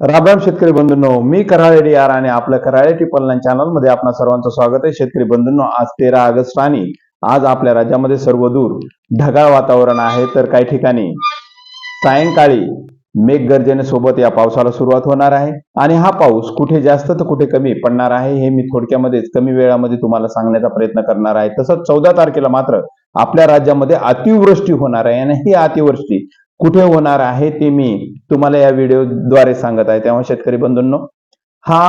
रामराम शेतकरी बंधूंनो मी Karale D R आणि आपल्या कराळे टिपल चॅनलमध्ये आपणा सर्वांचं स्वागत आहे. शेतकरी बंधूंनो आज तेरा ऑगस्ट आणि आज आपल्या राज्यामध्ये सर्वदूर ढगाळ वातावरण आहे. तर काही ठिकाणी सायंकाळी मेघगर्जने सोबत या पावसाला सुरुवात होणार आहे. आणि हा पाऊस कुठे जास्त तर कुठे कमी पडणार आहे हे मी थोडक्यामध्येच कमी वेळामध्ये तुम्हाला सांगण्याचा प्रयत्न करणार आहे. तसंच चौदा तारखेला मात्र आपल्या राज्यामध्ये अतिवृष्टी होणार आहे. आणि ही अतिवृष्टी कुठे होणार आहे ते मी तुम्हाला या व्हिडिओद्वारे सांगत आहे. तेव्हा शेतकरी बंधूंनो हा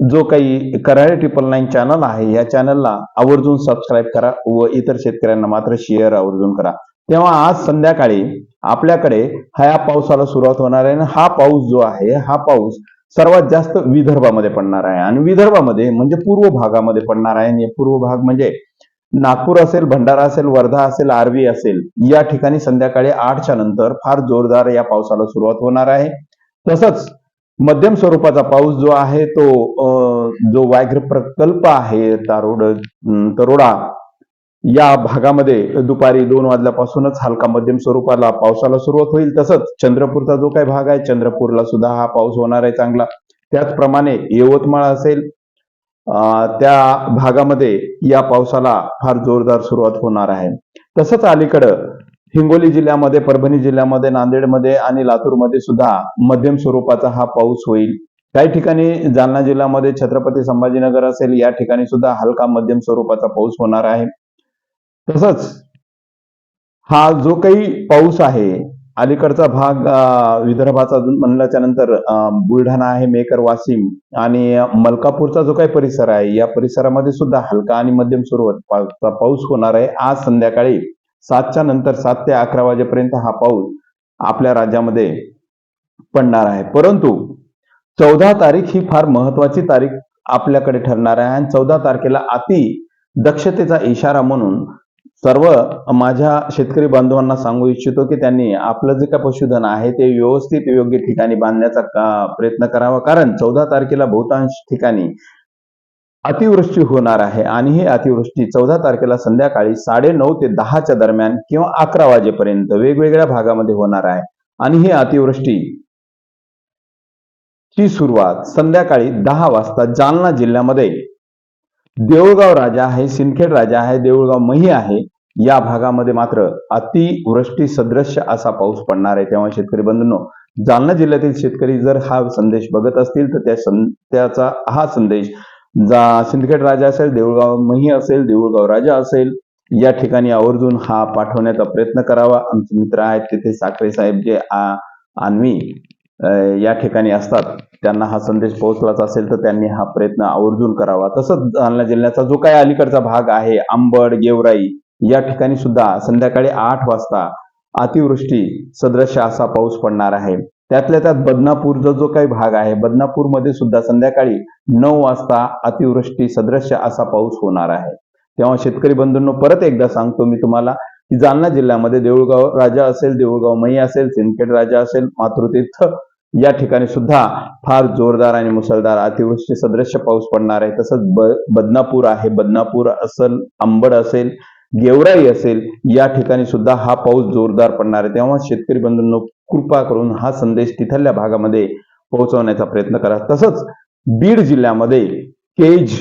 जो काही कराळे ट्रिपल नाईन चॅनल आहे या चॅनलला आवर्जून सबस्क्राईब करा व इतर शेतकऱ्यांना मात्र शेअर आवर्जून करा. तेव्हा आज संध्याकाळी आपल्याकडे ह्या पावसाला सुरुवात होणार आहे आणि हा पाऊस जो आहे हा पाऊस सर्वात जास्त विदर्भामध्ये पडणार आहे. आणि विदर्भामध्ये म्हणजे पूर्व भागामध्ये पडणार आहे. आणि पूर्व भाग म्हणजे नागपूर असेल भंडारा असेल वर्धा असेल आर्वी असेल या ठिकाणी संध्याकाळी आठच्या नंतर फार जोरदार या पावसाला सुरुवात होणार आहे. तसंच मध्यम स्वरूपाचा पाऊस जो आहे तो अं, जो व्याघ्र प्रकल्प आहे तारोड तरोडा या भागामध्ये दुपारी दोन वाजल्यापासूनच हलका मध्यम स्वरूपाला पावसाला सुरुवात होईल. तसंच चंद्रपूरचा जो काही भाग आहे चंद्रपूरला सुद्धा हा पाऊस होणार आहे चांगला. त्याचप्रमाणे यवतमाळ असेल त्या भागामध्ये या पावसाला फार जोरदार सुरुवात होणार आहे. तसंच अलीकडं हिंगोली जिल्ह्यामध्ये परभणी जिल्ह्यामध्ये नांदेडमध्ये आणि लातूरमध्ये सुद्धा मध्यम स्वरूपाचा हा पाऊस होईल. काही ठिकाणी जालना जिल्ह्यामध्ये छत्रपती संभाजीनगर असेल या ठिकाणी सुद्धा हलका मध्यम स्वरूपाचा पाऊस होणार आहे. तसंच हा जो काही पाऊस आहे अलीकडचा भाग विदर्भाचा म्हणल्याच्या नंतर बुलढाणा आहे मेकर वाशिम आणि मलकापूरचा जो काही परिसर आहे या परिसरामध्ये सुद्धा हलका आणि मध्यम स्वरूपाचा पाऊस होणार आहे. आज संध्याकाळी सातच्या नंतर सात ते अकरा वाजेपर्यंत हा पाऊस आपल्या राज्यामध्ये पडणार आहे. परंतु चौदा तारीख ही फार महत्वाची तारीख आपल्याकडे ठरणार आहे आणि चौदा तारखेला अति दक्षतेचा इशारा म्हणून सर्व माझ्या शेतकरी बांधवांना सांगू इच्छितो की त्यांनी आपलं जे काय पशुधन आहे ते व्यवस्थित योग्य ठिकाणी बांधण्याचा प्रयत्न करावा. कारण चौदा तारखेला बहुतांश ठिकाणी अतिवृष्टी होणार आहे आणि ही अतिवृष्टी चौदा तारखेला संध्याकाळी साडे नऊ ते दहाच्या दरम्यान किंवा अकरा वाजेपर्यंत वेगवेगळ्या भागामध्ये होणार आहे. आणि ही अतिवृष्टी ची सुरुवात संध्याकाळी दहा वाजता जालना जिल्ह्यामध्ये देऊळगाव राजा आहे सिंदखेड राजा आहे देऊळगाव मही आहे या भागामध्ये मात्र अतिवृष्टी सदृश्य असा पाऊस पडणार आहे. तेव्हा शेतकरी बंधूंनो जालना जिल्ह्यातील शेतकरी जर हा संदेश बघत असतील तर त्या सं- त्याचा हा संदेश जा सिंदखेड राजा असेल देऊळगाव मही असेल देऊळगाव राजा असेल या ठिकाणी आवर्जून हा पाठवण्याचा प्रयत्न करावा. आमचे मित्र आहेत तिथे साखरे साहेब जे आ- आन्वी या ठिकाणी असतात. त्यांना हा संदेश पोहोचलाच असेल तर त्यांनी हा प्रयत्न आवर्जून करावा. तसंच जालना जिल्ह्याचा जो काही अलीकडचा भाग आहे आंबड गेवराई या ठिकाणी सुद्धा संध्याकाळी आठ वाजता अतिवृष्टी सदृश असा पाऊस पडणार आहे. त्यातल्या त्यात बदनापूरचा जो काही भाग आहे बदनापूरमध्ये सुद्धा संध्याकाळी नऊ वाजता अतिवृष्टी सदृश असा पाऊस होणार आहे. तेव्हा शेतकरी बंधूंनो परत एकदा सांगतो मी तुम्हाला की जालना जिल्ह्यामध्ये देऊळगाव राजा असेल देऊळगाव मई असेल सिंदखेड राजा असेल मातृतीर्थ या ठिकाणी सुद्धा फार जोरदार आणि मुसळधार अतिवृष्टी सदृश्य पाऊस पडणार आहे. तसंच ब बदनापूर आहे. बदनापूर असेल अंबड असेल गेवराई असेल या ठिकाणी सुद्धा हा पाऊस जोरदार पडणार आहे. तेव्हा शेतकरी बंधूंनो कृपा करून हा संदेश तिथल्या भागामध्ये पोहोचवण्याचा प्रयत्न करा. तसंच बीड जिल्ह्यामध्ये केज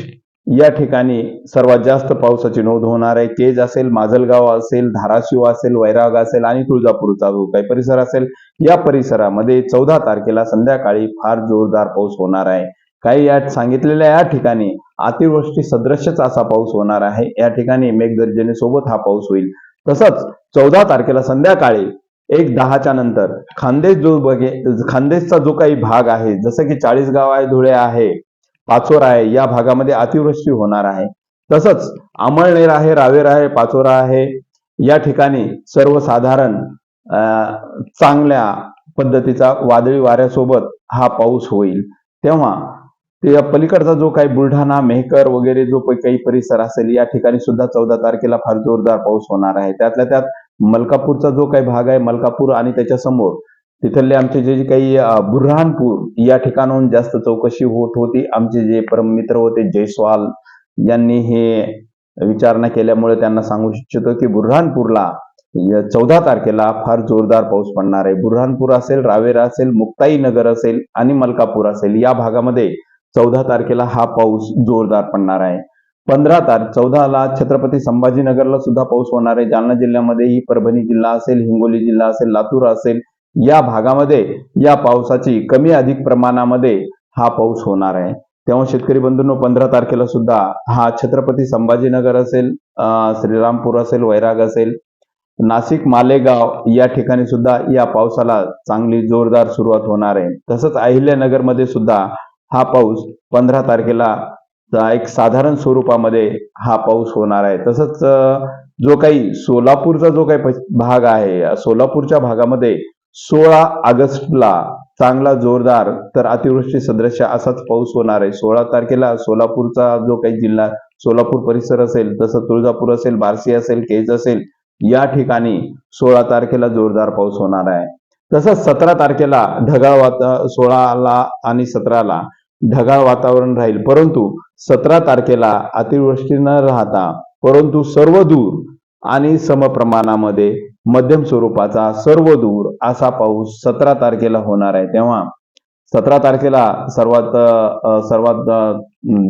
या ठिकाणी सर्वात जास्त पावसाची नोंद होणार आहे. केज असेल माजलगाव असेल धाराशिव असेल वैराग असेल आणि तुळजापूरचा जो काही परिसर असेल या परिसरामध्ये चौदा तारखेला संध्याकाळी फार जोरदार पाऊस होणार आहे. काही या सांगितलेल्या या ठिकाणी अतिवृष्टी सदृश्यच असा पाऊस होणार आहे. या ठिकाणी मेघगर्जनेसोबत हा पाऊस होईल. तसंच चौदा तारखेला संध्याकाळी एक दहाच्या नंतर खानदेश जो बघे खानदेशचा जो काही भाग आहे जसं की चाळीसगाव आहे धुळे आहे पाचोरा आहे या भागामध्ये अतिवृष्टी होणार आहे. तसंच अमळनेर आहे रावेर आहे पाचोरा आहे. या ठिकाणी सर्वसाधारण चांगल्या पद्धतीचा वादळी वाऱ्यासोबत हा पाऊस होईल. तेव्हा ते पलीकडचा जो काही बुलढाणा मेहकर वगैरे जो काही परिसर असेल या ठिकाणी सुद्धा चौदा तारखेला फार जोरदार पाऊस होणार आहे. त्यातल्या त्यात मलकापूरचा जो काही भाग आहे मलकापूर आणि त्याच्यासमोर तिथले आमचे जे जे काही बुरहानपूर या ठिकाणाहून जास्त चौकशी होत होती. आमचे जे परम मित्र होते जयस्वाल यांनी हे विचारणा केल्यामुळे त्यांना सांगू इच्छितो की बुरहानपूरला चौदा तारखेला फार जोरदार पाऊस पडणार आहे. बुरहानपूर असेल रावेरा असेल मुक्ताई नगर असेल आणि मलकापूर असेल या भागामध्ये चौदा तारखेला हा पाऊस जोरदार पडणार आहे. पंधरा तार चौदाला छत्रपती संभाजीनगरला सुद्धा पाऊस होणार आहे. जालना जिल्ह्यामध्येही परभणी जिल्हा असेल हिंगोली जिल्हा असेल लातूर असेल या भागामध्ये या पावसाची कमी अधिक प्रमाणामध्ये हा पाऊस होणार आहे. तेव्हा शेतकरी बंधूंनो पंधरा तारखेला सुद्धा हा छत्रपती संभाजीनगर असेल श्रीरामपूर असेल वैराग असेल नाशिक मालेगाव या ठिकाणी सुद्धा या पावसाला चांगली जोरदार सुरुवात होणार आहे. तसंच अहिल्यानगरमध्ये सुद्धा हा पाऊस पंधरा तारखेला एक साधारण स्वरूपामध्ये हा पाऊस होणार आहे. तसंच जो काही सोलापूरचा जो काही भाग आहे सोलापूरच्या भागामध्ये सोळा ऑगस्टला चांगला जोरदार तर अतिवृष्टी सदृश असाच पाऊस होणार आहे. सोळा तारखेला सोलापूरचा जो काही जिल्हा सोलापूर परिसर असेल तसं तुळजापूर असेल बार्शी असेल केज असेल या ठिकाणी सोळा तारखेला जोरदार पाऊस होणार आहे. तसंच सतरा तारखेला ढगाळ वाता सोळाला आणि सतराला ढगाळ वातावरण राहील. परंतु सतरा तारखेला अतिवृष्टी न राहता परंतु सर्व दूर आणि समप्रमाणामध्ये मध्यम स्वरूपाचा सर्व दूर असा पाऊस सतरा तारखेला होणार आहे. तेव्हा सतरा तारखेला सर्वात सर्वात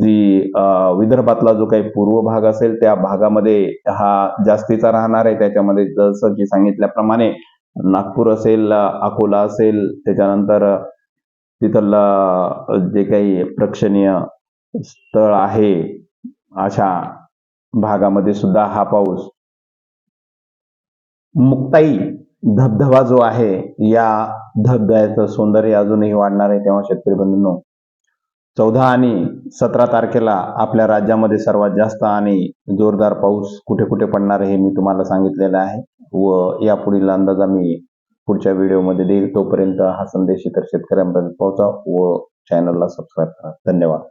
जी विदर्भातला जो काही पूर्व भाग असेल त्या भागामध्ये हा जास्तीचा राहणार आहे. त्याच्यामध्ये जसं की सांगितल्याप्रमाणे नागपूर असेल अकोला असेल त्याच्यानंतर तिथलं जे काही प्रेक्षणीय स्थळ आहे अशा भागामध्ये सुद्धा हा पाऊस मुक्ताई धबधबा जो आहे या धबधब्याचं सौंदर्य अजूनही वाढणार आहे तेव्हा शेतकरी बंधूंनो. चौदा आणि सतरा तारखेला आपल्या राज्यामध्ये सर्वात जास्त आणि जोरदार पाऊस कुठे कुठे पडणार आहे हे मी तुम्हाला सांगितलेलं आहे व यापुढील अंदाजा मी पुढच्या व्हिडिओमध्ये देईल. तोपर्यंत हा संदेश इतर शेतकऱ्यांपर्यंत पोहोचा व चॅनलला सबस्क्राईब करा. धन्यवाद.